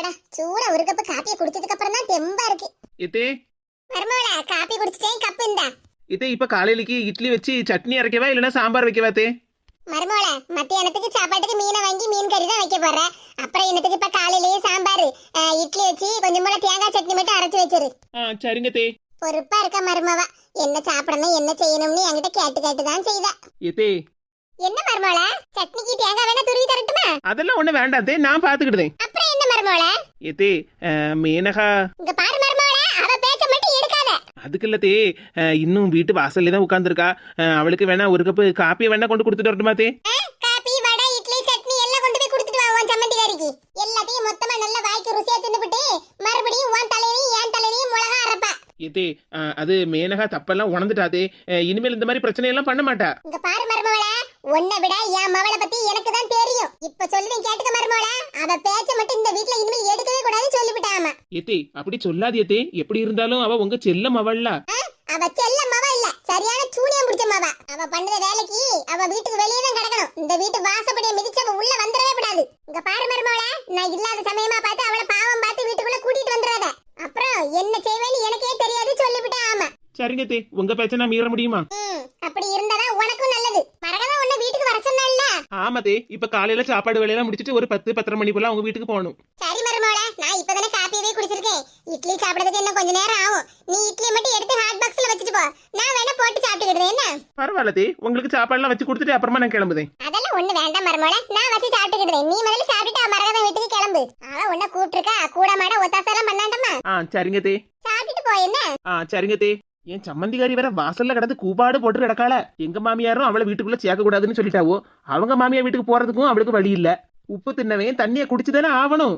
அப்பாடா சூடா ஒரு கப் காப்பியை குடிச்சதுக்கு அப்புறம் தான் தெம்பா இருக்கு. இதே மருமவள காப்பி குடிச்சிட்டேன் கப் இந்தா. இதே இப்ப காலையிலக்கு இட்லி வச்சு சட்னி அரைக்கவா இல்லைன்னா சாம்பார் வைக்கவா தே மருமவள மத்தியானத்துக்கு சாப்பாட்டுக்கு மீனை வாங்கி மீன் கறி தான் வைக்க போறேன் அப்புறம் என்னத்துக்கு இப்ப காலையிலேயே சாம்பார்? இட்லி வச்சு கொஞ்சம் போல தேங்காய் சட்னி மட்டும் அரைச்சு வச்சிரு. ஆ சரிங்க தே பொறுப்பா இருக்க மருமவ. என்ன சாப்பிடணும் என்ன செய்யணும்னு என்கிட்ட கேட்டு கேட்டு தான் செய்தா. இதே என்ன மருமவள? சட்னிக்கு தேங்காய் வேணா துருவி தரட்டுமா? அதெல்லாம் ஒண்ணு வேண்டாம் தே நான் பாத்துக்கிட்டேன் மருமவள இதே மேனகா. இங்க பாரு மருமவள அவ பேச்ச மட்டும் எடுக்காத. அதுக்கு இல்ல தே இன்னும் வீட்டு வாசல்ல தான் உட்காந்துருக்கா அவளுக்கு வேணா ஒரு கப்பு காப்பி வேணா கொண்டு கொடுத்துட்டு வரட்டுமா தே? காபி வடை இட்லி சட்னி எல்லாம் கொண்டு போய் கொடுத்துட்டு வா உன் சம்மந்திக்காரிக்கு எல்லாத்தையும் மொத்தமா நல்ல வாய்க்கு ருசியா தின்னுபிட்டு மறுபடியும் உன் தலையிலையும் என் தலையிலையும் மிளகா அரைப்பா. அஹ், அது மேனகா தப்பெல்லாம் உணர்ந்துட்டாதே இனிமேல் இந்த மாதிரி பிரச்சனை எல்லாம் பண்ண மாட்டா. இங்க பாரு மருமவள உன்னை விட என் மவளை பத்தி எனக்கு தான் தெரியும். இப்ப சொல்லுவேன் கேட்டுக்க மருமவள அவ பேச்ச மட்டும் இந்த வீட்ல இனிமேல் எடுக்கவே கூடாதுன்னு சொல்லிவிட்டாமா. ஏத்தே அப்படி சொல்லாதியத்தே எப்படி இருந்தாலும் அவ உங்க செல்லம் அவள்ல அவ செல்ல மவ இல்ல. சரியான சூனியம் பிடிச்ச மவ. அவ பண்ணுற வேலைக்கு அவ வீட்டுக்கு வெளியே தான் கிடக்கணும். இந்த வீட்டு வாசப்படியை மிதிச்சவ உள்ள வந்துடவே கூடாது. இங்க பாரு மருமவள நான் இல்லாத சமயமா பார்த்து அவளை பாவம் பார்த்து வீட்டுக்குள்ள கூட்டிட்டு வந்துடாத அப்புறம் என்ன செய்வேன்னு எனக்கே தெரியாது சொல்லிவிட்டேன் ஆமா சரிங்க தே உங்க பேச்ச நான் மீற முடியுமா? அப்படி இருந்தா உனக்கும் நல்லது மரகதா உன்னை வீட்டுக்கு வர சொன்னால ஆமா தே இப்ப காலையில சாப்பாடு வேலையெல்லாம் முடிச்சிட்டு ஒரு பத்து பத்தரை மணி போல உங்க வீட்டுக்கு போகணும். சரி மருமவள நான் இப்பதானே காப்பியவே குடிச்சிருக்கேன். இட்லி சாப்பிடுறதுக்கு இன்னும் கொஞ்ச நேரம் ஆகும். நீ இட்லியை மட்டும் எடுத்து ஹாட் பாக்ஸ்ல வச்சுட்டு போ. நான் வேணா போட்டு சாப்பிட்டுக்கிடுறேன் என்ன? பரவாயில்ல தே உங்களுக்கு சாப்பாடுலாம் வச்சு கொடுத்துட்டு அப்புறமா நான் கிளம்புதேன். அதெல்லாம் ஒண்ணு வேண்டாம் மருமோள நான் வச்சு சாப்பிட்டுக்கிடுறேன். நீ முதல்ல சாப்பிட்டுட்டு மரகதம் வீட்டுக்கு கிளம்பு. அவ உன்னை கூப்பிட்டுருக்கா. கூட மாட ஒத்தாசெல்லாம் பண்ணாண்டமா? ஆ சரிங்க தே. சாப்பிட்டுட்டு போ என்ன? ஆ சரிங்க தே. என் சம்மந்திகாரி வேற வாசல்ல கிடந்து கூப்பாடு போட்டு கிடக்கால எங்க மாமியாரும் அவளை வீட்டுக்குள்ள சேர்க்க கூடாதுன்னு சொல்லிட்டாவோ? அவங்க மாமியார் வீட்டுக்கு போறதுக்கும் அவளுக்கு வழி இல்ல. உப்பு தின்னவன் தண்ணிய குடிச்சுதானே ஆகணும்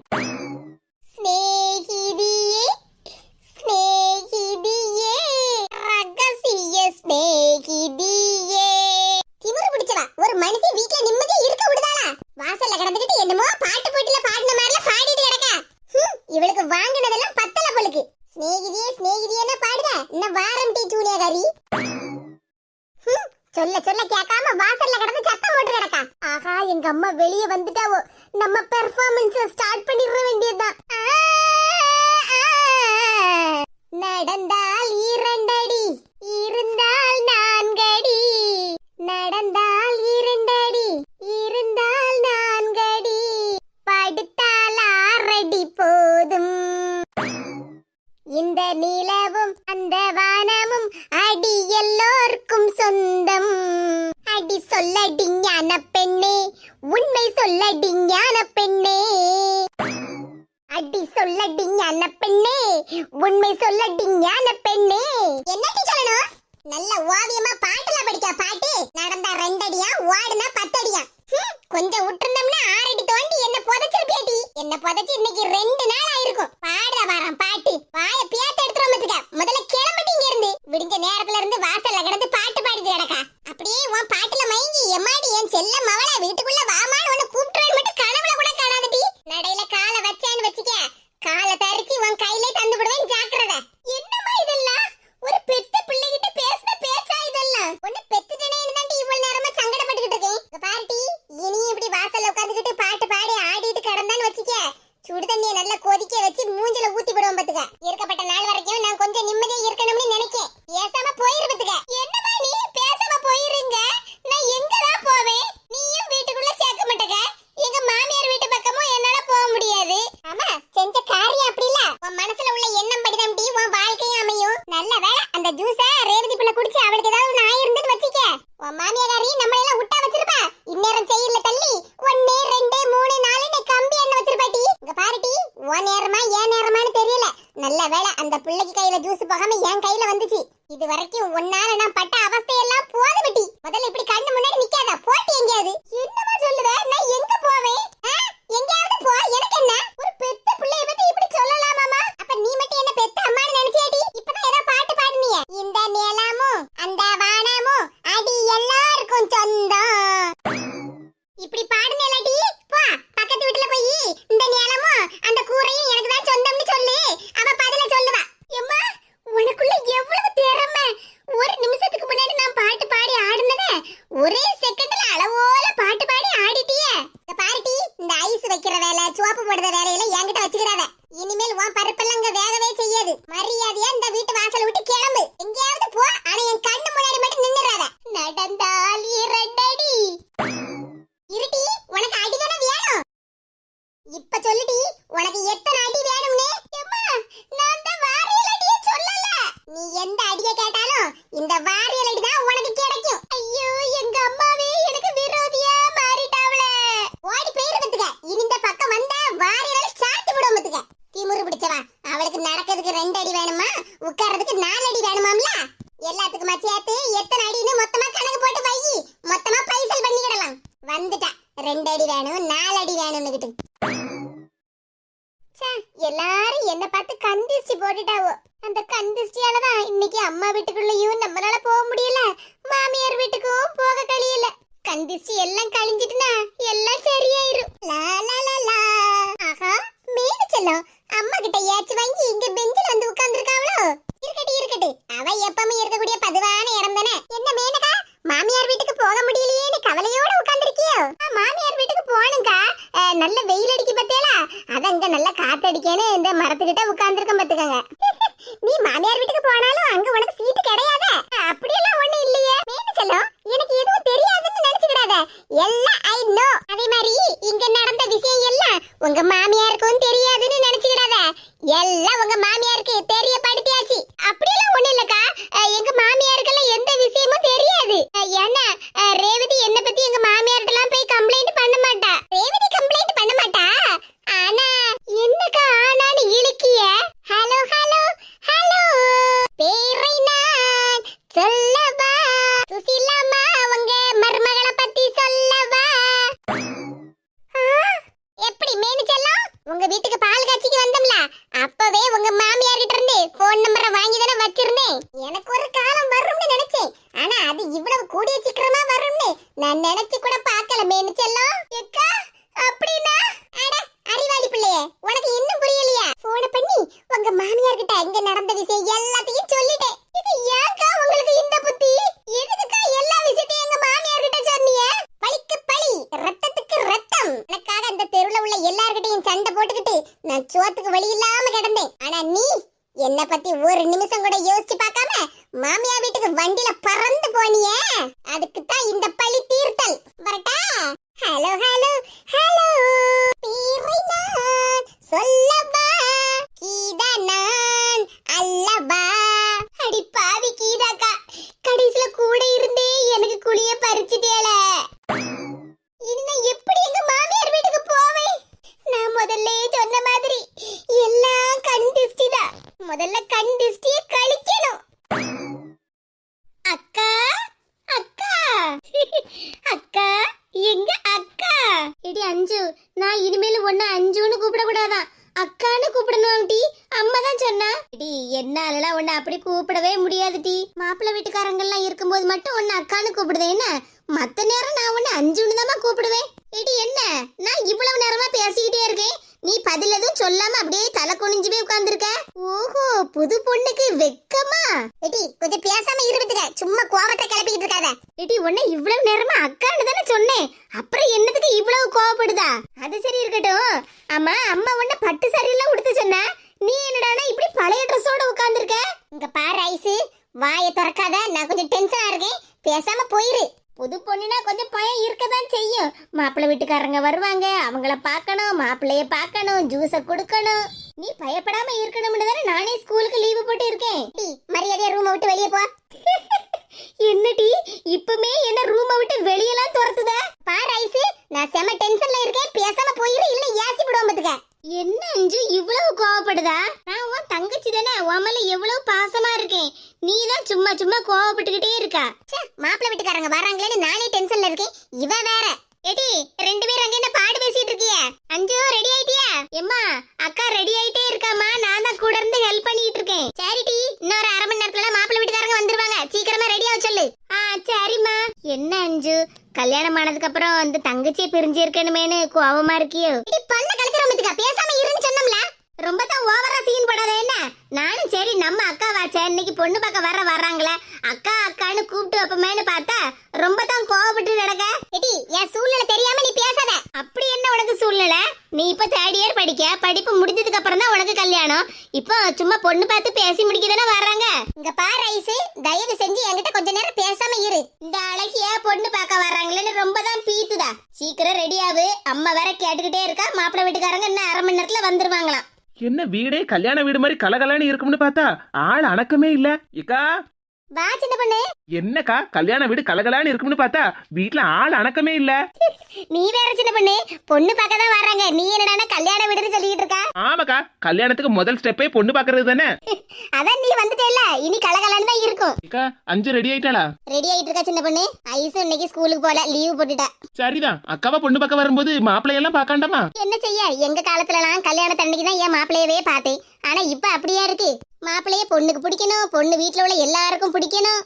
நிலவும் அந்த வானமும் அடி எல்லோருக்கும் சொந்தம். அடி சொல்லடி ஞான பெண்ணே உண்மை சொல்லடி ஞான பெண்ணே. அடி சொல்லடி ஞான பெண்ணே உண்மை சொல்லடி ஞான பெண்ணே. என்னடி சொல்லணும்? நல்ல ஓவியமா பாட்டுல படிக்க பாட்டு? நடந்தா ரெண்டடியா ஓடுனா பத்தடியா? கொஞ்சம் விட்டுருந்தோம்னா ஆறடி தோண்டி என்ன புதைச்சிருப்பியாட்டி என்ன புதைச்சு இன்னைக்கு ரெண்டு நாள் ஆயிருக்கும். பாடுற வாரம் பாட்டு. வாய பியாத்த எடுத்துரும் பத்துக்க முதல்ல கிளம்பிட்டு இங்க இருந்து விடிஞ்ச நேரத்துல இருந்து வாசல்ல கிடந்து பாட்டு பாடிட்டு கிடக்கா. அப்படியே உன் பாட்டுல மயங்கி எம்மாடி என் செல்ல மவள வீட்டுக்குள்ள வாமான்னு உன்னை கூப்பிட்டுருவேன் மட்டும் கனவுல கூட காணாதடி. நடையில காலை வச்சேன்னு வச்சுக்க காலை தரிச்சு உன் கையிலே தந்து விடுவேன் ஜாக்கிரதை என்னம்மா இதெல்லாம் ஒரு பெத்த பிள்ளைகிட்ட பேசுன பேச்சா இதெல்லாம் ஒண்ணு பெத்துட்டேனேன்னு தாண்டி இவ்வளவு நேரமா சங்கடப்பட்டுக்கிட்டு இருக்கேன் இங்க பாருடி இனி இப்படி வாசல்ல உட்காந்துக்கிட்டு பாட்டு பாடி ஆடிட்டு கிடந்தான்னு வச்சுக்க சுடு தண்ணியை நல்லா கொதிக்க வச்சு மூஞ்சில ஊத்தி விடுவோம் பாத்துக்க இருக்கப்பட்ட நாள் வரைக்கும் நான் கொஞ்சம் நிம்மதியா இருக்கணும்னு நினைக்கேன் பேசாம போயிரு பாத்துக்க என்னம்மா நீ பேசாம போயிருங்க நான் எங்கதான் போவேன் நீயும் வீட்டுக்குள்ள சேர்க்க மாட்டேங்க எங்க மாமியார் வீட்டு பக்கமும் என்னால போக முடியாது ஆமா செஞ்ச காரியம் அப்படி இல்ல உன் மனசுல உள்ள எண்ணம் படிதான் டி உன் வாழ்க்கையும் அமையும் நல்ல வேளை அந்த ஜூஸ ரேவதி பிள்ளை குடிச்சு அவளுக்கு ஏதாவது ஒண்ணு ஆயிருந்துன்னு வச்சுக்க உன் மாமியாரி நம்மள எல்லாம் விட்டா வச்சிருப்பா இந்நேரம் செயல்ல தள்ளி ஒன்னு ரெண்டு மூணு நாலுன்னு கம்பி எண்ணெய் வச்சிருப்பாட்டி இங்க பாருட்டி உன் நேரமா ஏன் நேரமான்னு தெரியல நல்ல வேலை அந்த பிள்ளைக்கு கையில ஜூஸ் போகாம என் கையில வந்துச்சு. இது வரைக்கும் உன்னால நான் பட்ட அவ போதுமிட்டி முதல்ல இப்படி கண்ணு முன்னாடி நிக்காத போட்டி எங்கேயாவது என்னமா சொல்லுத நான் எங்க போவேன் ஆ? எங்கேயாவது போ எனக்கு என்ன ஒரு பெத்த பிள்ளைய பத்தி இப்படி சொல்லலாமாமா அப்ப நீ மட்டும் என்ன பெத்த அம்மான்னு நினைச்சியாடி இப்பதான் ஏதோ பாட்டு பாடுனிய இந்த நிலமும் அந்த வானமும் அடி எல்லாருக்கும் சொந்தம் இப்படி பாடுனேலடி போ பக்கத்து வீட்டுல போய் இந்த நிலமும் அந்த கூரையும் எனக்கு தான் சொந்தம்னு சொல்லு அவ பதில சொல்லுவா எம்மா உனக்குள்ள எவ்வளவு திறமை ஒரு நிமிஷத்துக்கு சோப்பு போடுற என்கிட்ட வச்சுக்கிடாத இனிமேல் உன் பருப்பெல்லாம் இங்க வேகவே செய்யாது மரியாதையா இந்த வீட்டு வாசல் விட்டு கிளம்பு எங்கேயாவது போ ஆனா என் கண்ணு முன்னாடி மட்டும் நின்னுறாத நடந்தால் இரண்டடி இருட்டி உனக்கு அடிதானே வேணும் இப்ப சொல்லுடி உனக்கு எத்தனை அடி வேணும்னு எம்மா நான் தான் வாரியல் அடியே சொல்லல நீ எந்த அடிய கேட்டாலும் இந்த வாரியல் அடி தான் உனக்கு கிடைக்கும் ஐயோ எங்க அம்மாவே எனக்கு விரோதியா மாறிட்டாவளே ஓடி போயிருந்துக்க இனி இந்த பக்கம் வந்தா வாரியல் சாத்தி விடும் பத்துக்க திமுரு பிடிச்சவா அவளுக்கு நடக்கிறதுக்கு ரெண்டு அடி வேணுமா உட்கார்றதுக்கு நாலு அடி வேணுமாம்ல எல்லாத்துக்குமா சேர்த்து எத்தனை அடின்னு மொத்தமா கணக்கு போட்டு வை மொத்தமா பைசல் பண்ணிக்கிடலாம் வந்துட்டா. ரெண்டு அடி வேணும் நாலு அடி வேணும்னுகிட்டு எல்லாரும் என்ன பார்த்து கந்திஸ்டி போட்டுட்டாவோ. அந்த கந்திஸ்டியால தான் இன்னைக்கு அம்மா வீட்டுக்குள்ளேயும் நம்மளால போக முடியல. மாமியார் வீட்டுக்கும் போக கழியல. கந்திஸ்டி எல்லாம் கழிஞ்சிட்டுனா எல்லாம் சரியாயிரும். லா லா லா லா. ஆஹா மீனு செல்லம். அம்மா கிட்ட ஏச்சு வாங்கி இங்க பெஞ்சில் வந்து உட்கார்ந்துருக்காவளோ. இருக்கட்டு இருக்கட்டு. அவ எப்பவுமே இருக்கக்கூடிய பதுவான இடம் தானே. என்ன மேனகா? மாமியார் வீட்டுக்கு போக முடியலையேன்னு கவலையோட உட்கார்ந்திருக்கியோ? மாமியார் வீட்டுக்கு போகணுங்கா அஹ், நல்ல வெயில் அடிக்கு பத்தியலா அத அங்க நல்ல காத்தடிக்கேன்னு இந்த மரத்துக்கிட்ட உட்கார்ந்துருக்கேன் பாத்துக்கங்க. நீ மாமியார் வீட்டுக்கு போனாலும் அங்க உனக்கு சீட்டு கிடையாத? அப்படியெல்லாம் ஒண்ணு இல்லையே மேனு செல்லம் எனக்கு எதுவும் தெரியாதுன்னு நினைச்சுக்கிடாத எல்லாம் ஐ நோ அதே மாதிரி இங்க நடந்த விஷயம் எல்லாம் உங்க மாமியாருக்கும் தெரியாதுன்னு நினைச்சுக்கிடாத எல்லாம் உங்க மாமியாருக்கு தெரியப்படுத்தியாச்சு அப்படியெல்லாம் ஒண்ணு இல்லக்கா அஹ், எங்க மாமியாருக்கெல்லாம் எந்த விஷயமும் தெரியாது அஹ், ஏன்னா அஹ், ரேவதி என்ன பத்தி எங்க மாமியார்ட்டெல்லாம் போய் கம்ப்ளைண்ட் பண்ண மாட்டா ரேவதி கம்ப்ளைண்ட் பண்ண மாட்டா ஆனா என்னக்கா ஆனான்னு இழுக்கிய ஹலோ ஹலோ ஹலோ பேரை நான் சொல்லவா சுசிலாமா அவங்க மருமகளை பத்தி சொல்லவா ஆ, எப்படி மேனு செல்லம் உங்க வீட்டுக்கு பால் காட்சிக்கு வந்தோம்ல அப்பவே உங்க மாமியார் கிட்ட இருந்து போன் நம்பரை வாங்கி தானே வச்சிருந்தேன் எனக்கு ஒரு காலம் வரும்னு நினைச்சேன். ஆனா அது இவ்வளவு கூடிய சீக்கிரமா வரும்னு நான் நினைச்சு கூட பார்க்கல மேனு எக்கா அப்படின்னா? அட அறிவாளி பிள்ளையே உனக்கு இன்னும் புரியலையா? போன பண்ணி உங்க மாமியார் கிட்ட இங்க நடந்த விஷயம் எல்லாத்தையும் சொல்லிட்டேன். இது ஏன்க்கா உங்களுக்கு இந்த புத்தி? எதுக்குக்கா எல்லா விஷயத்தையும் எங்க மாமியார் கிட்ட சொன்னீங்க பழிக்கு பழி ரத்தத்துக்கு ரத்தம். எனக்காக அந்த தெருவுல உள்ள எல்லார்கிட்டையும் சண்டை போட்டுக்கிட்டு நான் சோத்துக்கு வழி இல்லாம கிடந்தேன். ஆனா நீ என்ன பத்தி ஒரு நிமிஷம் கூட யோசிச்சு பார்க்காம மாமியா வீட்டுக்கு வண்டியில பறந்து போனியே அதுக்கு தான் இந்த பழி தீர்த்தல் வரட்டா ஹலோ ஹலோ ஹலோ பேரை நான் சொல்லவா கீதா நான் அல்லவா அடி பாவி கீதாக்கா கடைசில கூட இருந்தே எனக்கு குளிய பறிச்சுட்டேல இனி நான் எப்படி எங்க மாமியார் வீட்டுக்கு போவேன் நான் முதல்ல சொன்ன மாதிரி எல்லாம் கண் திஷ்டி தான் முதல்ல கண் திஷ்டிய கழிக்கணும் அக்கா அக்கா அக்கா எங்க அக்கா இடி அஞ்சு நான் இனிமேல் ஒன்னு அஞ்சுன்னு கூப்பிட கூடாதான் அக்கான்னு கூப்பிடணும் டி அம்மா தான் சொன்னா டி என்னாலலாம் உன்னை அப்படி கூப்பிடவே முடியாது டி மாப்பிள்ளை வீட்டுக்காரங்க எல்லாம் இருக்கும்போது மட்டும் உன்னை அக்கான்னு கூப்பிடுதேன் என்ன மத்த நேரம் நான் உன்னை அஞ்சுன்னு தான் கூப்பிடுவேன் இடி என்ன நான் இவ்வளவு நேரமா பேசிக்கிட்டே இருக்கேன் நீ பதில் எதுவும் சொல்லாம அப்படியே தலை குனிஞ்சு போய் உட்கார்ந்துருக்க? ஓஹோ புது பொண்ணுக்கு வெக்கமா? எடி கொஞ்சம் பேசாம இருந்துக்க. சும்மா கோபத்தை கிளப்பிக்கிட்டு இருக்காத. எடி உன்னை இவ்வளவு நேரமா அக்கான்னு தானே சொன்னேன். அப்புறம் என்னதுக்கு இவ்வளவு கோவப்படுதா? அது சரி இருக்கட்டும். ஆமா அம்மா உன்ன பட்டு சரியெல்லாம் உடுத்த சொன்ன நீ என்னடானா இப்படி பழைய ட்ரெஸ்ஸோட உட்கார்ந்துருக்க? இங்க பாரு ஐசு வாயை திறக்காத. நான் கொஞ்சம் டென்ஷனா இருக்கேன். பேசாம போயிரு. புது பொண்ணுனா கொஞ்சம் பயம் இருக்கதான் செய்யும். மாப்பிள்ளை வீட்டுக்காரங்க வருவாங்க. அவங்கள பார்க்கணும் மாப்பிள்ளைய பார்க்கணும் ஜூஸை கொடுக்கணும். நீ பயப்படாம இருக்கணும்னு தானே நானே ஸ்கூலுக்கு லீவு போட்டு இருக்கேன் மரியாதையா ரூமை விட்டு வெளியே போ. என்னடி இப்பமே என்ன ரூமை விட்டு வெளியெல்லாம் துரத்துதா? பாரு ஐசு நான் செம டென்ஷன்ல இருக்கேன். பேசாம போயிரு இல்ல ஏசி விடுவோம் பாத்துக்க. என்ன அஞ்சு இவ்வளவு கோவப்படுதா? நான் உன் தங்கச்சி தானே உன் மேல எவ்வளவு பாசமா இருக்கேன். நீ தான் சும்மா சும்மா கோவப்பட்டுக்கிட்டே இருக்கா. மாப்பிள்ள வீட்டுக்காரங்க வராங்களேன்னு நானே டென்ஷன்ல இருக்கேன். இவ வேற. ஏடி ரெண்டு பேரும் அங்க என்ன பாடு பேசிட்டு இருக்கிய? அஞ்சு ரெடி ஆயிட்டியா? எம்மா அக்கா ரெடி ஆயிட்டே இருக்காமா நான் தான் கூட இருந்து ஹெல்ப் பண்ணிட்டு இருக்கேன். சரிடி இன்னொரு அரை மணி நேரத்துல மாப்பிள்ளை வீட்டுக்காரங்க வந்துருவாங்க. சீக்கிரமா ரெடி ஆக சொல்லு. ஆ சரிம்மா. என்ன அஞ்சு? கல்யாணம் ஆனதுக்கு அப்புறம் அந்த தங்கச்சியை பிரிஞ்சு இருக்கணுமேனு கோவமா இருக்கியோ? பல்ல கலக்கிறோமத்துக்கா பேசாம இருன்னு சொன்னோம்ல. ரொம்ப தான் ஓவரா சீன் போடாத என்ன? நானும் சரி நம்ம அக்கா வாச்சே. இன்னைக்கு பொண்ணு பார்க்க வர வர்றாங்களே. அக்கா அக்கான்னு கூப்பிட்டு வைப்பமேனு பார்த்தா ரொம்ப தான் கோவப்பட்டு நடக்க எடி என் சூழ்நிலை தெரியாம நீ பேசாத. அப்படி என்ன உனக்கு சூழ்நிலை? நீ இப்ப தேர்ட் இயர் படிக்க படிப்பு முடிஞ்சதுக்கு அப்புறம் தான் உனக்கு கல்யாணம். இப்போ சும்மா பொண்ணு பார்த்து பேசி முடிக்கதானே வர்றாங்க. இங்க பாரு ஐசு தயவு செஞ்சு என்கிட்ட கொஞ்ச நேரம் பேசாம இரு. இந்த அழகிய பொண்ணு பார்க்க வர்றாங்களேன்னு ரொம்ப தான் பீத்துதா. சீக்கிரம் ரெடி ஆகு அம்மா வேற கேட்டுக்கிட்டே இருக்கா. மாப்பிள்ளை வீட்டுக்காரங்க இன்னும் அரை மணி நேரத்துல வந்துருவாங்களாம். என்ன வீடே கல்யாண வீடு மாதிரி கலகலான்னு இருக்கும்னு பார்த்தா ஆள் அணக்கமே இல்ல. இக்கா வா சின்ன பொண்ணு. என்னக்கா? கல்யாண வீடு கலகலான்னு இருக்கும்னு பார்த்தா வீட்ல ஆள் அணக்கமே இல்ல. நீ வேற சின்ன பொண்ணு. பொண்ணு பார்க்க தான் வர்றாங்க. நீ என்னடா கல்யாண வீடுன்னு சொல்லிட்டு இருக்கா? ஆமாக்கா கல்யாணத்துக்கு முதல் ஸ்டெப்பே பொண்ணு பாக்குறது தானே. அதான் நீ வந்துட்டேல இனி கலகலன்னு தான் இருக்கும். இக்கா அஞ்சு ரெடி ஆயிட்டாளா? ரெடி ஆயிட்டு இருக்கா சின்ன பொண்ணு? ஐசு இன்னைக்கு ஸ்கூலுக்கு போல லீவு போட்டுட்டா. சரிதான். அக்காவா பொண்ணு பார்க்க வரும்போது மாப்பிள்ளையெல்லாம் பார்க்காண்டாமா? என்ன செய்ய? எங்க காலத்துலலாம் கல்யாணத்தன்னைக்கு தான் என் மாப்பிள்ளையவே பார்த்தேன். ஆனா இப்ப அப்படியா இருக்கு? மாப்பிள்ளைய பொண்ணுக்கு பிடிக்கணும் பொண்ணு வீட்ல உள்ள எல்லாருக்கும் பிடிக்கணும்.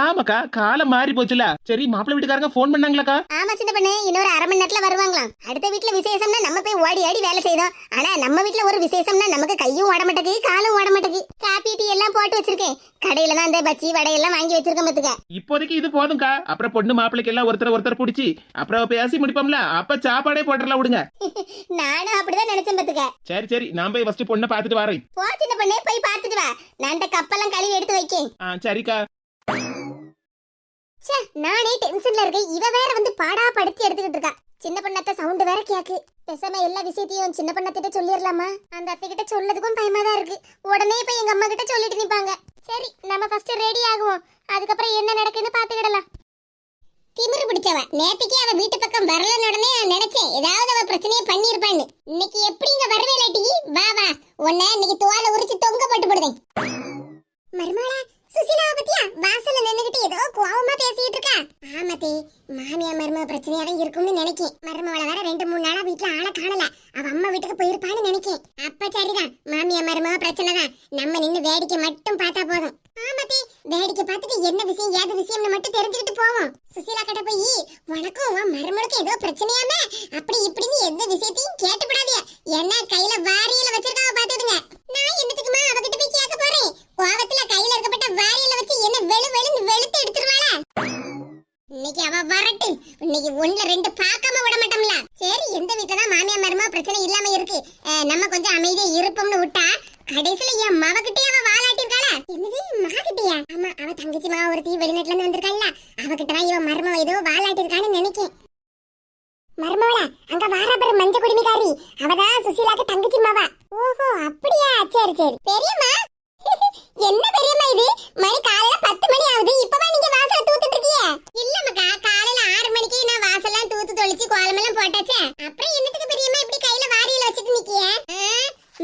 ஆமாக்கா காலம் மாறி போச்சுல. சரி மாப்பிள்ளை வீட்டுக்காரங்க ஃபோன் பண்ணாங்களாக்கா? ஆமா சின்ன பொண்ணு இன்னொரு அரை மணி நேரத்துல வருவாங்களாம். அடுத்த வீட்ல விசேஷம்னா நம்ம போய் ஓடி ஆடி வேலை செய்தோம். ஆனா நம்ம வீட்ல ஒரு விசேஷம்னா நமக்கு கையும் ஓட மாட்டேங்குது காலும் ஓட மாட்டேங்குது. காப்பி டீ எல்லாம் போட்டு வச்சிருக்கேன். கடையில தான் அந்த பச்சி வடையெல்லாம் வாங்கி வச்சிருக்கேன் பாத்துக்க. இப்போதைக்கு இது போதும்க்கா. அப்புறம் பொண்ணு மாப்பிள்ளைக்கு எல்லாம் ஒருத்தர் ஒருத்தர் பிடிச்சி அப்புறம் பேசி முடிப்போம்ல. அப்ப சாப்பாடே போட்டுறலாம் விடுங்க. நானும் அப்படிதான் நினைச்சேன் பாத்துக்க. சரி சரி நான் போய் ஃபர்ஸ்ட் பொண்ணை பார்த்துட்டு வரேன். போ சின்ன பொண்ணு போய் பார்த்துட்டு வா. நான் இந்த கப்பெல்லாம் கழுவி எடுத்து வைக்கேன். ஆ சரிக்கா. ச்சே நானே டென்ஷன்ல இருக்கேன். இவ வேற வந்து பாடா படுத்தி எடுத்துக்கிட்டு இருக்கா. சின்ன பண்ணத்த சவுண்ட் வேற கேக்கு. பேசாம எல்லா விஷயத்தையும் சின்ன பண்ணத்திட்ட சொல்லிடலாமா? அந்த அத்தை கிட்ட சொல்லதுக்கும் பயமா தான் இருக்கு. உடனே போய் எங்க அம்மா கிட்ட சொல்லிட்டு நிப்பாங்க. சரி நம்ம ஃபர்ஸ்ட் ரெடி ஆகுவோம். அதுக்கப்புறம் என்ன நடக்குன்னு பாத்துக்கிடலாம். திமிரு பிடிச்சவ நேத்துக்கே அவ வீட்டு பக்கம் வரலன்னு உடனே நான் நினைச்சேன். ஏதாவது அவ பிரச்சனையை பண்ணிருப்பான்னு இன்னைக்கு எப்படி இங்க வரவேலாட்டி வா வா. உன்னை இன்னைக்கு துவால உரிச்சு தொங்க போட்டு போடுதேன். மருமகளா சுசிலாவை பத்தியா? வாசல்ல நின்னுகிட்டு ஏதோ கோவமா பேசிட்டு இருக்கா? ஆமாத்தே மாமியா மருமக பிரச்சனையா தான் இருக்கும்னு நினைக்கேன். மருமவள வேற ரெண்டு மூணு நாளா வீட்டுல ஆளை காணல. அவ அம்மா வீட்டுக்கு போயிருப்பான்னு நினைக்கேன். அப்ப சரிதான். மாமியா மருமக பிரச்சனை தான். நம்ம நின்னு வேடிக்கை மட்டும் பார்த்தா போதும். ஆமாத்தே வேடிக்கை பார்த்துட்டு என்ன விஷயம் ஏது விஷயம்னு மட்டும் தெரிஞ்சுக்கிட்டு போவோம். சுசிலா கிட்ட போய் உனக்கும் உன் மருமகளுக்கு ஏதோ பிரச்சனையாமே? அப்படி இப்படின்னு எந்த விஷயத்தையும் கேட்டு என்ன கையில வாரியல வச்சிருக்காவ பாத்துடுங்க நான் என்னத்துக்குமா அவகிட்ட போய் கேட்க போறேன் கோவத்துல கையில இருக்கப்பட்ட வாரியல வச்சு என்ன வெளு வெளுன்னு வெளுத்து எடுத்துருவாளா இன்னைக்கு அவ வரட்டு இன்னைக்கு ஒண்ணுல ரெண்டு பார்க்காம விட மாட்டோம்ல சரி எந்த வீட்டுல தான் மாமியா மருமா பிரச்சனை இல்லாம இருக்கு அஹ், நம்ம கொஞ்சம் அமைதியா இருப்போம்னு விட்டா கடைசியில என் மவகிட்டே அவ வாலாட்டிருக்காளா என்னது மககிட்டயா ஆமா அவ தங்கச்சி மாவ ஒருத்தி வெளிநாட்டுல இருந்து வந்திருக்காள்ல அவகிட்ட தான் இவன் மருமவ ஏதோ வாலாட்டிருக்கான்னு நினைக்கேன் மருமவளா அங்க வாராபர மஞ்ச குடிமிக்காரி அவதான் சுசீலாக்கு தங்கச்சி மாவா ஓஹோ அப்படியா சரி சரி பெரியம்மா? என்ன பெரியம்மா இது? மணி காலையில பத்து மணி ஆகுது. இப்பதான் நீங்க வாசல தூத்துட்டு இருக்கீங்க? இல்ல மக்கா காலையில ஆறு மணிக்கு நான் வாசல்லாம் தூத்து தொளிச்சு கோலமெல்லாம் போட்டாச்சே. அப்புறம் என்னத்துக்கு பெரியம்மா இப்படி கையில வாரியில வச்சுட்டு நிக்கிய?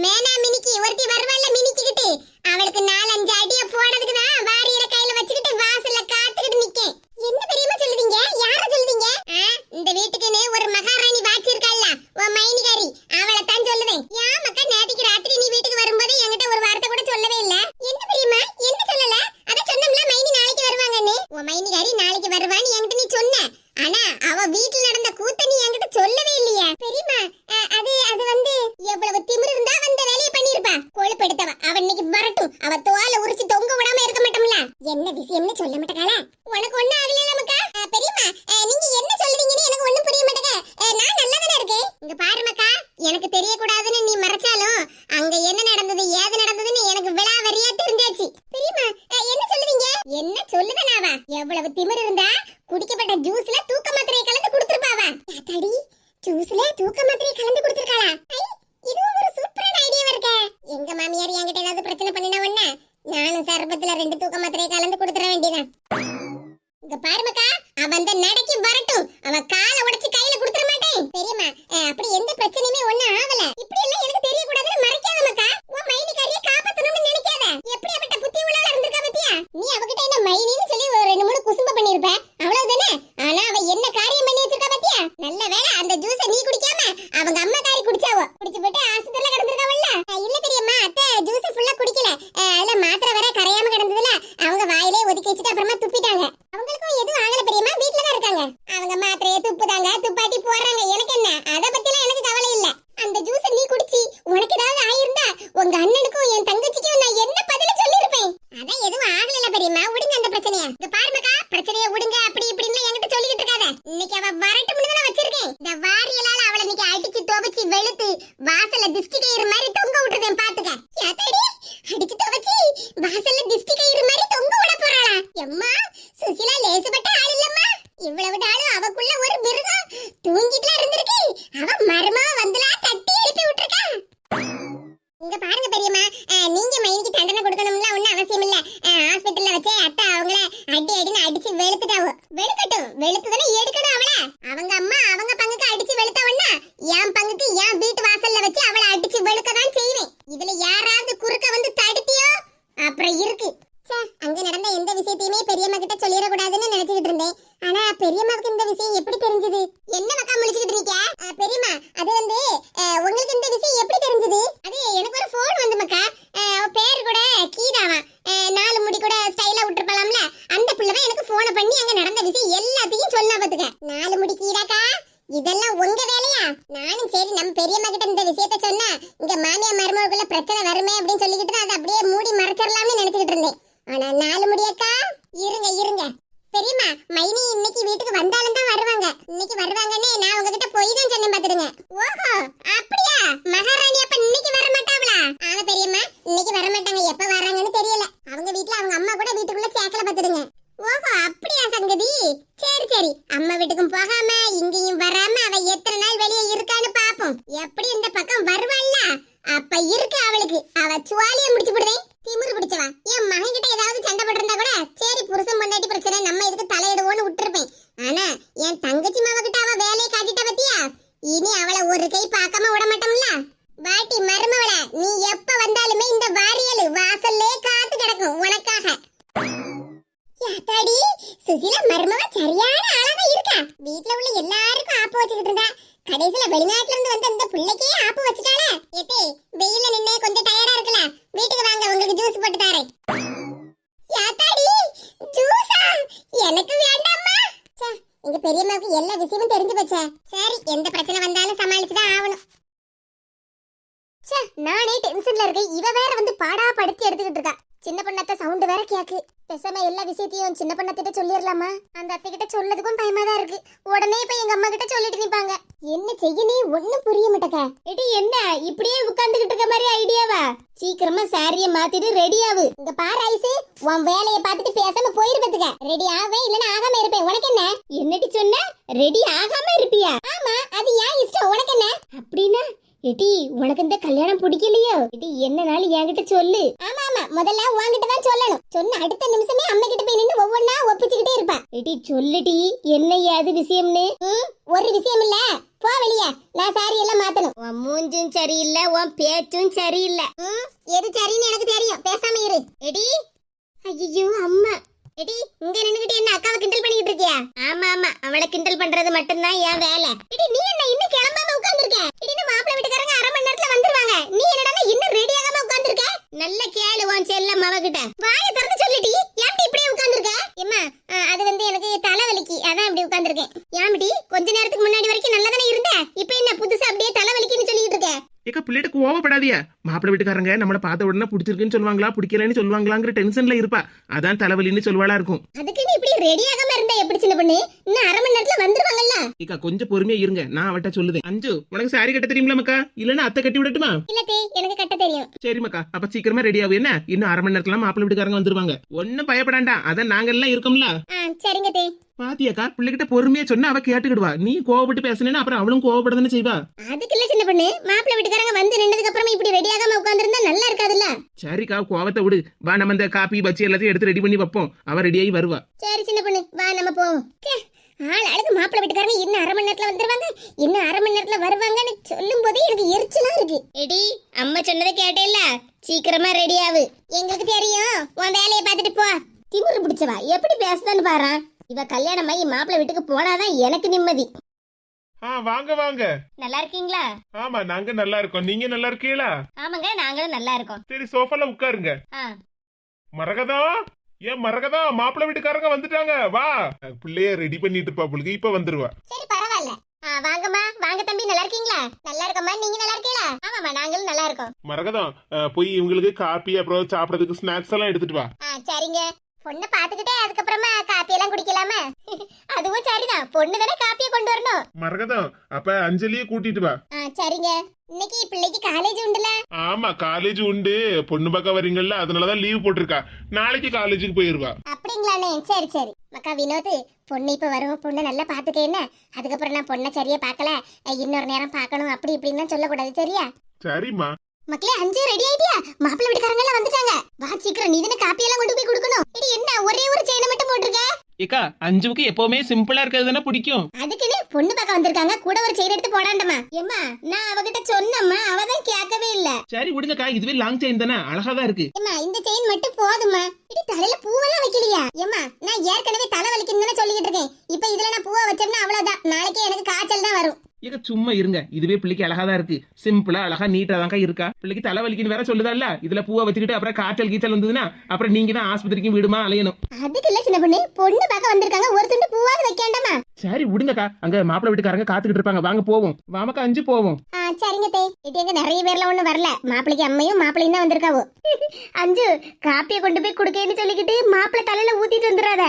மேனா மினிக்கி ஒருத்தி வருவாள்ல மினிக்கிட்டு அவளுக்கு நாலஞ்சு அடிய போடுறதுக்கு தான் வாரியல கையில வச்சுக்கிட்டு வாசல்ல காத்துக்கிட்டு நிக்கேன் என்ன பெரியம்மா சொல்லுதீங்க யார சொல்லுதீங்க ஆ, இந்த வீட்டுக்குன்னு ஒரு மகாராணி வாட்சி இருக்காள்ல உன் மைனிகாரி அவளை தான் சொல்லுவேன் ஏன் மக்கா நேத்திக்கு ராத்திரி நீ வீட்டுக்கு வரும்போது என்கிட்ட ஒரு வார்த்தை கூட சொல்லவே இல்ல என்ன பெரியம்மா என்ன சொல்லல அத சொன்னோம்ல மைனி நாளைக்கு வருவாங்கன்னு உன் மைனிகாரி நாளைக்கு வருவான்னு என்கிட்ட நீ சொன்ன ஆனா அவ வீட்டுல நடந்த கூத்த நீ என்கிட்ட சொல்லவே இல்லையே பெரியம்மா அ, அது அது வந்து எவ்வளவு திமிரு இருந்தா வந்த வேலையை பண்ணிருப்பா கொழுப்பெடுத்தவ அவ இன்னைக்கு வரட்டும் அவ தோலை உரிச்சு தொங்க விடாம இருக்க மாட்டோம்ல என்ன விஷயம்னு சொல்ல மாட்டேங்களா உனக்கு ஒண்ணு ஆகல நமக்கா அ, பெரியம்மா அ, நீங்க என்ன சொல்றீங்கன்னு எனக்கு ஒண்ணும் புரிய மாட்டேங்க அ, நான் நல்லா தானே இருக்கேன் இங்க பாரு மக்கா எனக்கு தெரியக்கூடாதுன்னு நீ மறைச்சாலும் அங்க என்ன நடந்தது ஏது நடந்ததுன்னு எனக்கு விளாவரியா தெரிஞ்சாச்சு பெரியம்மா அ, என்ன சொல்லுவீங்க என்ன சொல்லுதனாவா எவ்வளவு திமிரு இருந்தா குடிக்கப்பட்ட ஜூஸ்ல தூக்க மாத்திரையை கலந்து கொடுத்துருப்பாவா தடி ஜூஸ்ல தூக்க மாத்திரையை கலந்து கொடுத்துருக்காளா ஐ இதுவும் ஒரு சூப்பரான ஐடியாவா இருக்கே எங்க மாமியார் என்கிட்ட ஏதாவது பிரச்சனை பண்ணினா உடனே நானும் சர்பத்துல ரெண்டு தூக்க மாத்திரையை கலந்து கொடுத்துற வேண்டியதான் இங்க பாருமக்கா அவன் அந்த நடைக்கு வரட்டும் அவன் காலை உடைச்சு கையில கொடுத்துற மாட்டேன் பெரியம்மா அஹ், அப்படி எந்த பிரச்சனை கோபிச்சு வெளுத்து வாசல்ல திஷ்டி கயிறு மாதிரி தொங்க பெரியம்மாவுக்கு இந்த விஷயம் எப்படி தெரிஞ்சது என்ன மக்கா முடிச்சுக்கிட்டு இருக்க அஹ், பெரியம்மா அது வந்து அஹ், உங்களுக்கு இந்த விஷயம் எப்படி தெரிஞ்சது அது எனக்கு ஒரு ஃபோன் வந்து மக்கா அஹ், அவ பேர் கூட கீதாவா அஹ், நாலு முடி கூட ஸ்டைலா விட்டுருப்பலாம்ல அந்த பிள்ளை தான் எனக்கு போனை பண்ணி அங்க நடந்த விஷயம் எல்லாத்தையும் சொன்னா பாத்துக்க நாலு முடி கீதாக்கா இதெல்லாம் உங்க வேலையா நானும் சரி நம்ம பெரியம்மா கிட்ட இந்த விஷயத்த சொன்னா இங்க மாமியா மருமகளுக்குள்ள பிரச்சனை வருமே அப்படின்னு சொல்லிக்கிட்டு தான் அதை அப்படியே மூடி மறைச்சிடலாம்னு நினைச்சுக்கிட்டு இருந்தேன் ஆனா நாலு முடியக்கா இருங்க இருங்க பெரியம்மா மைனி இன்னைக்கு வீட்டுக்கு வந்தாலும் தான் வருவாங்க இன்னைக்கு வருவாங்கன்னு நான் உங்ககிட்ட போய் தான் சொன்னேன் பாத்துடுங்க ஓஹோ அப்படியா மகாராணி அப்ப இன்னைக்கு வர மாட்டாங்களா ஆமா பெரியம்மா இன்னைக்கு வர மாட்டாங்க எப்ப வராங்கன்னு தெரியல அவங்க வீட்ல அவங்க அம்மா கூட வீட்டுக்குள்ள வந்துடுங்க ஓஹோ அப்படியா சங்கதி? சரி சரி. அம்மா வீட்டுக்கும் போகாம இங்கேயும் வராம அவ எத்தனை நாள் வெளியே இருக்கான்னு பாப்போம். எப்படி இந்த பக்கம் வருவாள்ல? அப்ப இருக்கு அவளுக்கு. அவ சுவாலிய முடிச்சு விடுதேன் திமிரு பிடிச்சவா? என் மகன் கிட்ட ஏதாவது சண்டை போட்டிருந்தா கூட சரி புருஷன் பொண்டாட்டி பிரச்சனை நம்ம இதுக்கு தலையிடுவோன்னு விட்டுருப்பேன் ஆனா என் தங்கச்சி மாவ கிட்ட அவ வேலையை காட்டிட்ட பத்தியா இனி அவளை ஒரு கை பார்க்காம விட மாட்டோம்ல வாட்டி மருமவள நீ எப்ப வந்தாலுமே இந்த வாரியல் வாசல்லே காத்து கிடக்கும் உனக்காக யாத்தாடி சுசிலா மருமவ சரியான ஆளாதான் இருக்கா வீட்ல உள்ள எல்லாருக்கும் ஆப்பு வச்சுக்கிட்டு இருந்தா கடைசியில வெளிநாட்டுல இருந்து வந்த இந்த பிள்ளைக்கே ஆப்பு வச்சுட்டாளே ஏத்தே வெயில்ல நின்னு கொஞ்சம் டயர்டா இருக்கல வீட்டுக்கு வாங்க உங்களுக்கு ஜூஸ் போட்டு தரேன் யாத்தாடி ஜூஸா எனக்கு வேண்டாம்மா. ச்சே, பெரியம்மாவுக்கு எல்லா விஷயமும் தெரிஞ்சு போச்சே. சரி எந்த பிரச்சனை வந்தாலும் சமாளிச்சுதான் ஆகணும். ச்சே, நானே டென்ஷன்ல இருக்கேன். இவ வேற வந்து பாடா படுத்தி எடுத்துக்கிட்டு இருக்கா. சின்ன பொண்ணாத்த சவுண்ட் வேற கேக்கு. பேசாம எல்லா விஷயத்தையும் சின்ன பொண்ணாத்திட்ட சொல்லிடலாமா அந்த அத்தை கிட்ட சொல்லதுக்கும் பயமா தான் இருக்கு. உடனே போய் எங்க அம்மா கிட்ட சொல்லிட்டு நிப்பாங்க. என்ன செய்யனே? ஒண்ணும் புரிய மாட்டேங்க எடி என்ன? இப்படியே உட்கார்ந்துகிட்டு இருக்க மாதிரி ஐடியாவா? சீக்கிரமா சாரிய மாத்திட்டு ரெடி ஆகு இங்க பாரு ஐசு உன் வேலைய பார்த்துட்டு பேசாம போயிருப்பதுக்க ரெடி ஆகவே இல்லனா ஆகாம இருப்பேன். உனக்கு என்ன? என்னடி சொன்ன? ரெடி ஆகாம இருப்பியா? ஆமா அது ஏன் இஷ்டம்? உனக்கு என்ன? அப்படின்னா எடி உனக்கு இந்த கல்யாணம் பிடிக்கலையோ? எடி என்னனாலும் என்கிட்ட சொல்லு. ஆமா ஆமா. முதல்ல உன்கிட்ட தான் சொல்லணும். சொன்ன அடுத்த நிமிஷமே அம்மா கிட்ட போய் நின்னு ஒவ்வொன்னா ஒப்பிச்சுக்கிட்டே இருப்பா எடி சொல்லுடி என்ன ஏது விஷயம்னு? ஒரு விஷயம் இல்ல. போ வெளிய. நான் சாரி எல்லாம் மாத்தணும். உன் மூஞ்சும் சரியில்லை உன் பேச்சும் சரியில்லை. எது சரின்னு எனக்கு தெரியும். பேசாம இரு. எடி ஐயோ அம்மா. எடி இங்க நின்னுகிட்டு என்ன அக்காவை கிண்டல் பண்ணிட்டு இருக்கியா? ஆமா ஆமா. அவளை கிண்டல் பண்றது மட்டும்தான் என் வேலை. எடி நீ என்ன இன்னும் கிளம்பாம உட்கார்ந்துருக்க? எடி நம்ம மாப்பிள்ளை வீட்டுக்காரங்க அரை மணி நேரத்துல வந்துருவாங்க. நீ என்னடா இன்னும் ரெடி ஆகாம உட்கார்ந்திருக்க? நல்ல கேளு உன் செல்ல மவ கிட்ட வாய திறந்து சொல்லிடி ஏன்டி இப்படியே உட்கார்ந்திருக்க? அஹ், அது வந்து எனக்கு தலைவலிக்கு. அதான் இப்படி உட்கார்ந்திருக்கேன். ஏன்டி கொஞ்ச நேரத்துக்கு முன்னாடி வரைக்கும் நல்லா தானே இருந்த? இப்போ என்ன புதுசா அப்படியே தலைவலிக்குன்னு சொல்லிட்டு இருக்க? ஏக்கா பிள்ளைகிட்ட கோவப்படாதியா மாப்பிள்ளை வீட்டுக்காரங்க நம்மள பார்த்த உடனே பிடிச்சிருக்குன்னு சொல்லுவாங்களா பிடிக்கலன்னு சொல்லுவாங்களாங்கிற டென்ஷன்ல இருப்பா. அதான் தலைவலின்னு சொல்வாளா இருக்கும். அதுக்கு நீ ரெடி ஆகாம இருந்தா எப்படி சின்ன பொண்ணு? இன்னும் அரை மணி நேரத்துல வந்துருவாங்கல்ல? ஏக்கா கொஞ்சம் பொறுமையா இருங்க. நான் அவட்ட சொல்லுதேன். அஞ்சு உனக்கு சாரி கட்ட தெரியுமில மக்கா? இல்லன்னா அத்தை கட்டி விடட்டுமா? இல்லத்தே எனக்கு கட்ட தெரியும். சரி மக்கா அப்ப சீக்கிரமா ரெடி ஆகும் என்ன? இன்னும் அரை மணி நேரத்துல மாப்பிள்ளை வீட்டுக்காரங்க வந்துருவாங்க. ஒன்னும் பயப்படாண்டா. அதான் நாங்க எல்லாம் இருக்கோம்ல சரிங்க தே. பாத்தியாக்கா பிள்ளைகிட்ட பொறுமையா சொன்னா அவ கேட்டுக்கிடுவா. நீ கோவப்பட்டு பேசுனேன்னா அப்புறம் அவளும் கோவப்படதானே செய்வா. அதுக்கு இல்ல சின்ன பொண்ணு மாப்பிள்ளை வீட்டுக்காரங்க வந்து நின்னதுக்கு அப்புறமா இப்படி ரெடி ஆகாம உட்கார்ந்திருந்தா நல்லா இருக்காதுல்ல? சரிக்கா கோவத்தை விடு. வா நம்ம இந்த காப்பி பச்சி எல்லாத்தையும் எடுத்து ரெடி பண்ணி வைப்போம். அவ ரெடியாகி வருவா. சரி சின்ன பொண்ணு வா நம்ம போவோம். ஆள் அழகு மாப்பிள்ளை வீட்டுக்காரங்க இன்னும் அரை மணி நேரத்துல வந்துருவாங்க. இன்னும் அரை மணி நேரத்துல வருவாங்கன்னு சொல்லும் போதே எனக்கு எரிச்சலா இருக்கு. எடி அம்மா சொன்னதை கேட்டேல்ல? சீக்கிரமா ரெடி ஆகு எங்களுக்கு தெரியும். உன் வேலையை பார்த்துட்டு போ. திமிரு பிடிச்சவா? எப்படி பேசுதான்னு பாரு. இவ கல்யாணம் ஆகி மாப்பிள்ளை வீட்டுக்கு போனாதான் எனக்கு நிம்மதி. ஆ வாங்க வாங்க. நல்லா இருக்கீங்களா? ஆமா நாங்க நல்லா இருக்கோம். நீங்க நல்லா இருக்கீங்களா? ஆமாங்க நாங்களும் நல்லா இருக்கோம். சரி சோஃபால உட்காருங்க. ஆ. மரகதா? ஏன் மரகதா? மாப்பிள்ளை வீட்டுக்காரங்க வந்துட்டாங்க. வா. பிள்ளைய ரெடி பண்ணிட்டு இருப்பா புள்ளிக்கு இப்ப வந்துருவா. சரி பரவாயில்ல. ஆ, வாங்கம்மா. வாங்க தம்பி. நல்லா இருக்கீங்களா? நல்லா இருக்கம்மா. நீங்க நல்லா இருக்கீங்களா? ஆமாம்மா நாங்களும் நல்லா இருக்கோம். மரகதம் அஹ், போய் இவங்களுக்கு காப்பி அப்புறம் சாப்பிடறதுக்கு ஸ்நாக்ஸ் எல்லாம் எடுத்துட்டு வா. ஆ சரிங்க. பொண்ணை பாத்துக்கிட்டே அதுக்கப்புறமா காப்பி எல்லாம் குடிக்கலாமா? அதுவும் சரிதான். பொண்ணு தானே காப்பியை கொண்டு வரணும். மரகதம் அப்ப அஞ்சலியை கூட்டிட்டு வா. ஆ சரிங்க. இன்னைக்கு பிள்ளைக்கு காலேஜ் உண்டுல. ஆமா காலேஜ் உண்டு. பொண்ணு பார்க்க வரீங்கல்ல அதனாலதான் லீவ் போட்டிருக்கா. நாளைக்கு காலேஜுக்கு போயிருவா. அப்படிங்களாண்ணே. சரி சரி. மக்கா வினோத் பொண்ணு இப்ப வரும் பொண்ணை நல்லா பாத்துக்க என்ன? அதுக்கப்புறம் நான் பொண்ணை சரியா பார்க்கல. அஹ், இன்னொரு நேரம் பார்க்கணும் அப்படி இப்படின்னு சொல்லக்கூடாது சரியா? சரிம்மா. மக்களே அஞ்சு ரெடி ஆயிட்டியா? மாப்பிள்ளை வீட்டுக்காரங்க எல்லாம் வந்துட்டாங்க. வா சீக்கிரம் நீ தானே காப்பி எல்லாம் கொண்டு போய் கொடுக்கணும். இடி என்ன ஒரே ஒரு செயினை மட்டும் போட்டிருக்க? ஏக்கா அஞ்சுவுக்கு எப்பவுமே சிம்பிளா இருக்கிறது தானே பிடிக்கும். அதுக்குன்னு பொண்ணு பார்க்க வந்திருக்காங்க. கூட ஒரு செயின் எடுத்து போடாண்டமா ஏம்மா நான் அவகிட்ட சொன்னம்மா அவ தான் கேட்கவே இல்ல. சரி விடுங்கக்கா இதுவே லாங் செயின் தானே. அழகா தான் இருக்கு. ஏம்மா இந்த செயின் மட்டும் போதுமா இடி தலையில பூவெல்லாம் வைக்கலையா? ஏம்மா நான் ஏற்கனவே தலை வலிக்குன்னு சொல்லிக்கிட்டு இருக்கேன் இப்ப இதுல நான் பூவை வச்சேன்னா அவ்வளவுதான் நாளைக்கு எனக்கு காய்ச்சல் தான் வரும் ஏக்கா சும்மா இருங்க. இதுவே பிள்ளைக்கு அழகா தான் இருக்கு. சிம்பிளா அழகா நீட்டா தான்க்கா இருக்கா? பிள்ளைக்கு தலைவலிக்குன்னு வேற சொல்லுதால்ல? இதுல பூவை வச்சுக்கிட்டு அப்புறம் காய்ச்சல் கீச்சல் வந்ததுன்னா அப்புறம் நீங்க தான் ஆஸ்பத்திரிக்கும் வீடுமா அலையணும். அதுக்கு இல்ல சின்ன பொண்ணு. பொண்ணு பார்க்க வந்திருக்காங்க. ஒரு துண்டு பூவாவது வைக்காண்டாமா சரி விடுங்கக்கா. அங்க மாப்பிள்ளை வீட்டுக்காரங்க காத்துக்கிட்டு இருப்பாங்க. வாங்க போவோம். வாமக்கா அஞ்சு போவோம். சரிங்க தே. இது எங்க நிறைய பேர்ல ஒண்ணு வரல. மாப்பிளைக்கு அம்மையும் மாப்பிளையும் தான் வந்திருக்காவோ. அஞ்சு காப்பியை கொண்டு போய் குடுக்கேன்னு சொல்லிக்கிட்டு மாப்பிள்ளை தலையில ஊத்திட்டு வந்துடாத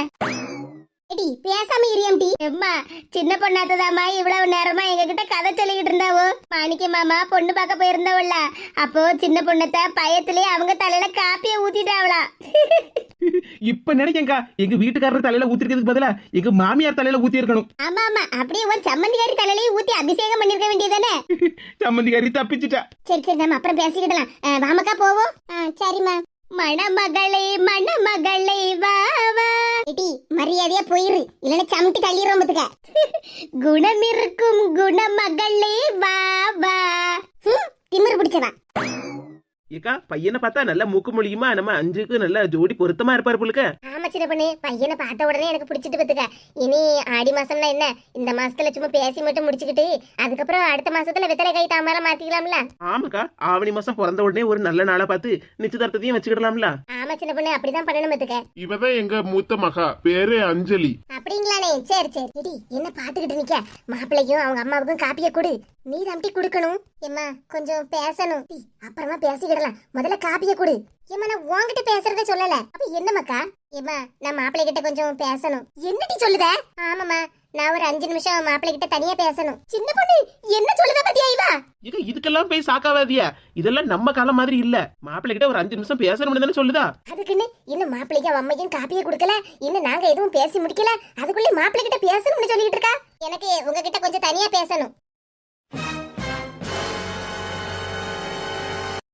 எடி பேசாம இரியம் டி எம்மா சின்ன பொண்ணாத்ததாமா இவ்வளவு நேரமா எங்க கிட்ட கதை சொல்லிக்கிட்டு இருந்தாவோ? மாணிக்க மாமா பொண்ணு பார்க்க போயிருந்தவள்ல. அப்போ சின்ன பொண்ணத்த பயத்திலே அவங்க தலையில காப்பியை ஊத்திட்டாவளா. இப்ப நினைக்கேங்கா எங்க வீட்டுக்காரர் தலையில ஊத்திருக்கிறதுக்கு பதிலா எங்க மாமியார் தலையில ஊத்தி இருக்கணும் ஆமா ஆமா அப்படியே உன் சம்மந்திக்காரி தலையிலயும் ஊத்தி அபிஷேகம் பண்ணிருக்க வேண்டியதானே சம்மந்திக்காரி தப்பிச்சுட்டா. சரி சரி நம்ம அப்புறம் பேசிக்கிடலாம். வாமக்கா போவோம். சரிம்மா. மணமகளே மணமகளே வா வா. ஏடி மரியாதையா போயிரு. இல்லனா சமட்டி தள்ளிடுறோம் பத்துக்க. குணம் இருக்கும் குணமகளே வா வா. திமிரு பிடிச்சவா. ஏக்கா பையனை பார்த்தா நல்ல மூக்கு மொழியுமா? நம்ம அஞ்சுக்கு நல்ல ஜோடி பொருத்தமா இருப்பாரு புள்ளுக்க ஆமா சின்ன பொண்ணு. பையனை பார்த்த உடனே எனக்கு பிடிச்சிட்டு பத்துக்க. இனி ஆடி மாசம்னா என்ன? இந்த மாசத்துல சும்மா பேசி மட்டும் முடிச்சுக்கிட்டு அதுக்கப்புறம் அடுத்த மாசத்துல வெத்தலை கை தாமரை மாத்திக்கலாம்ல? ஆமாக்கா. ஆவணி மாசம் பிறந்த உடனே ஒரு நல்ல நாளை பார்த்து நிச்சயதார்த்தத்தையும் வச்சுக்கிடலாம்ல. ஆமா சின்ன பொண்ணு அப்படிதான் பண்ணணும் பத்துக்க. இவதான் எங்க மூத்த மகா. பேரு அஞ்சலி. அப்படிங்களானே? சரி சரி. இடி என்ன பாத்துக்கிட்டு நிக்க? மாப்பிள்ளைக்கும் அவங்க அம்மாவுக்கும் காப்பிய கொடு. நீ தம்பி கொடுக்கணும். கொஞ்சம் பேசணும். டி, அப்புறமா பேசிக்கிடலாம். முதல்ல காப்பிய கொடு. ஏம்மா நான் உன்கிட்ட பேசுறத சொல்லல. அப்ப என்னமாக்கா ஏம்மா நான் மாப்பிள்ளை கிட்ட கொஞ்சம் பேசணும். என்னடி சொல்லுத? ஆமாம்மா. நான் ஒரு அஞ்சு நிமிஷம் மாப்பிள்ளை கிட்ட தனியா பேசணும். சின்ன பொண்ணு என்ன சொல்லுத பத்தியா இவா? ஏக்கா இதுக்கெல்லாம் போய் சாக்காவாதியா இதெல்லாம் நம்ம காலம் மாதிரி இல்ல. மாப்பிள்ளை கிட்ட ஒரு அஞ்சு நிமிஷம் பேசணும்னு தானே சொல்லுதா? அதுக்குன்னு இன்னும் மாப்பிள்ளைக்கு அம்மைக்கும் காப்பிய கொடுக்கல? இன்னும் நாங்க எதுவும் பேசி முடிக்கல? அதுக்குள்ளே மாப்பிள்ளை கிட்ட பேசணும்னு சொல்லிட்டு இருக்கா? எனக்கு உங்ககிட்ட கொஞ்சம் தனியா பேசணும்.